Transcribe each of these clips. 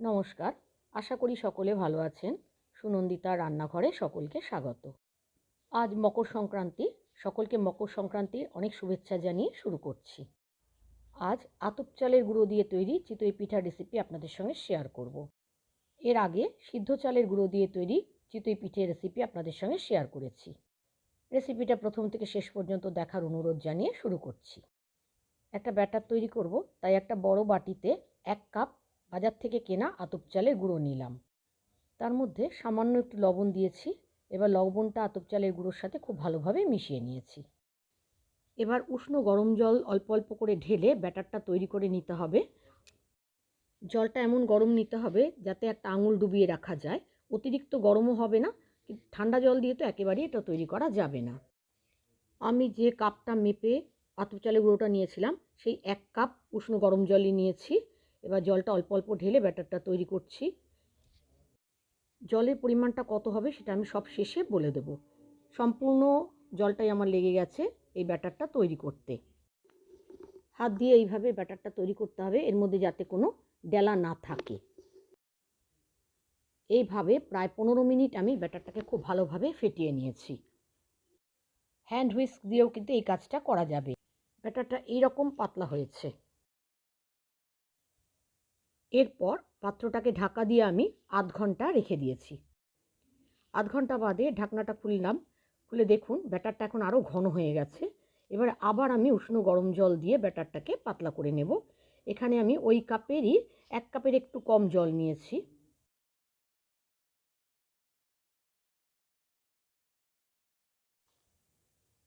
নমস্কার। আশা করি সকলে ভালো আছেন। সুনন্দিতা রান্নাঘরে সকলকে স্বাগত। আজ মকর সংক্রান্তি, সকলকে মকর সংক্রান্তির অনেক শুভেচ্ছা জানিয়ে শুরু করছি। আজ আতপ চালের গুঁড়ো দিয়ে তৈরি চিতই পিঠার রেসিপি আপনাদের সঙ্গে শেয়ার করব। এর আগে সিদ্ধ চালের গুঁড়ো দিয়ে তৈরি চিতই পিঠের রেসিপি আপনাদের সঙ্গে শেয়ার করেছি। রেসিপিটা প্রথম থেকে শেষ পর্যন্ত দেখার অনুরোধ জানিয়ে শুরু করছি। একটা ব্যাটার তৈরি করব, তাই একটা বড় বাটিতে এক কাপ বাজার থেকে কেনা আতপ চালের গুঁড়ো নিলাম। তার মধ্যে সামান্য একটু লবণ দিয়েছি। এবার লবণটা আতপ চালের গুঁড়োর সাথে খুব ভালোভাবে মিশিয়ে নিয়েছি। এবার উষ্ণ গরম জল অল্প অল্প করে ঢেলে ব্যাটারটা তৈরি করে নিতে হবে। জলটা এমন গরম নিতে হবে যাতে একটা আঙুল ডুবিয়ে রাখা যায়। অতিরিক্ত গরমও হবে না ঠান্ডা জল দিয়ে তো একেবারেই এটা তৈরি করা যাবে না। আমি যে কাপটা মেপে আতপ চালের গুঁড়োটা নিয়েছিলাম, সেই এক কাপ উষ্ণ গরম জলই নিয়েছি। এবার জলটা অল্প অল্প ঢেলে ব্যাটারটা তৈরি করছি। জলের পরিমাণটা কত হবে সেটা আমি সব শেষে বলে দেব। সম্পূর্ণ জলটাই আমার লেগে গেছে এই ব্যাটারটা তৈরি করতে। হাত দিয়ে এইভাবে ব্যাটারটা তৈরি করতে হবে, এর মধ্যে যাতে কোনো ডেলা না থাকে। এইভাবে প্রায় পনেরো মিনিট আমি ব্যাটারটাকে খুব ভালোভাবে ফেটিয়ে নিয়েছি। হ্যান্ড হুইস্ক দিয়েও কিন্তু এই কাজটা করা যাবে। ব্যাটারটা এইরকম পাতলা হয়েছে। এরপর পাত্রটাকে ঢাকা দিয়ে আমি আধ ঘণ্টা রেখে দিয়েছি। আধ ঘণ্টা বাদে ঢাকনাটা খুললাম। খুলে দেখুন, ব্যাটারটা এখন আরও ঘন হয়ে গেছে। এবার আবার আমি উষ্ণ গরম জল দিয়ে ব্যাটারটাকে পাতলা করে নেব। এখানে আমি ওই কাপেরই, এক কাপের একটু কম জল নিয়েছি।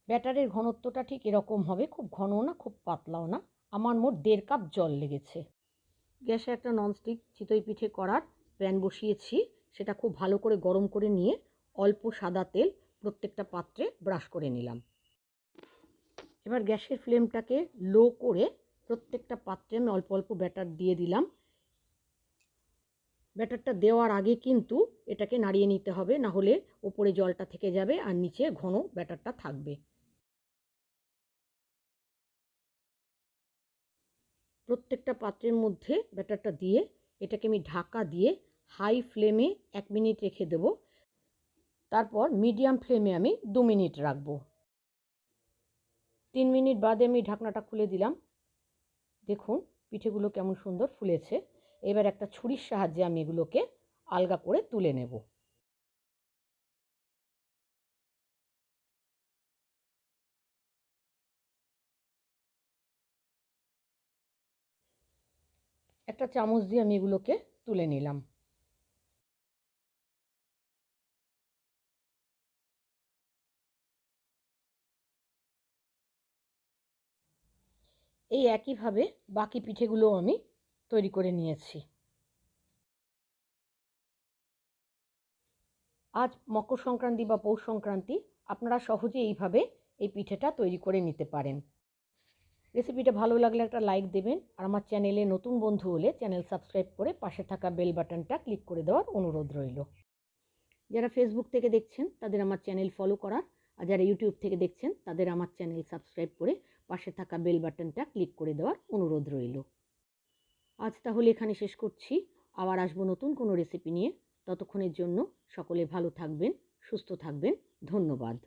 ব্যাটারের ঘনত্বটা ঠিক এরকম হবে, খুব ঘনও না, খুব পাতলাও না। আমার মোট দেড় কাপ জল লেগেছে। গ্যাসে একটা ননস্টিক চিতই পিঠে করার প্যান বসিয়েছি। সেটা খুব ভালো করে গরম করে নিয়ে অল্প সাদা তেল প্রত্যেকটা পাত্রে ব্রাশ করে নিলাম। এবার গ্যাসের ফ্লেমটাকে লো করে প্রত্যেকটা পাত্রে আমি অল্প অল্প ব্যাটার দিয়ে দিলাম। ব্যাটারটা দেওয়ার আগে কিন্তু এটাকে নাড়িয়ে নিতে হবে না হলে ওপরে জলটা থেকে যাবে আর নিচে ঘন ব্যাটারটা থাকবে। প্রত্যেকটা পাত্রের মধ্যে ব্যাটারটা দিয়ে এটাকে আমি ঢাকা দিয়ে হাই ফ্লেমে এক মিনিট রেখে দেব। তারপর মিডিয়াম ফ্লেমে আমি দু মিনিট রাখব। তিন মিনিট বাদে আমি ঢাকনাটা খুলে দিলাম। দেখুন, পিঠেগুলো কেমন সুন্দর ফুলেছে। এবার একটা ছুরির সাহায্যে আমি এগুলোকে আলগা করে তুলে নেব। একটা চামচ দিয়ে আমি এগুলোকে তুলে নিলাম। এই একইভাবে বাকি পিঠেগুলোও আমি তৈরি করে নিয়েছি। আজ মকর সংক্রান্তি বা পৌষ সংক্রান্তি, আপনারা সহজে এইভাবে এই পিঠেটা তৈরি করে নিতে পারেন। রেসিপিটা ভালো লাগলে একটা লাইক দেবেন। আর আমার চ্যানেলে নতুন বন্ধু হলে চ্যানেল সাবস্ক্রাইব করে পাশে থাকা বেল বাটনটা ক্লিক করে দেওয়ার অনুরোধ রইল। যারা ফেসবুক থেকে দেখছেন, তাদের আমার চ্যানেল ফলো করার। আর যারা ইউটিউব থেকে দেখছেন, তাদের আমার চ্যানেল সাবস্ক্রাইব করে পাশে থাকা বেল বাটনটা ক্লিক করে দেওয়ার অনুরোধ রইল। আজ তাহলে এখানে শেষ করছি। আবার আসব নতুন কোনো রেসিপি নিয়ে। ততক্ষণের জন্য সকলে ভালো থাকবেন, সুস্থ থাকবেন। ধন্যবাদ।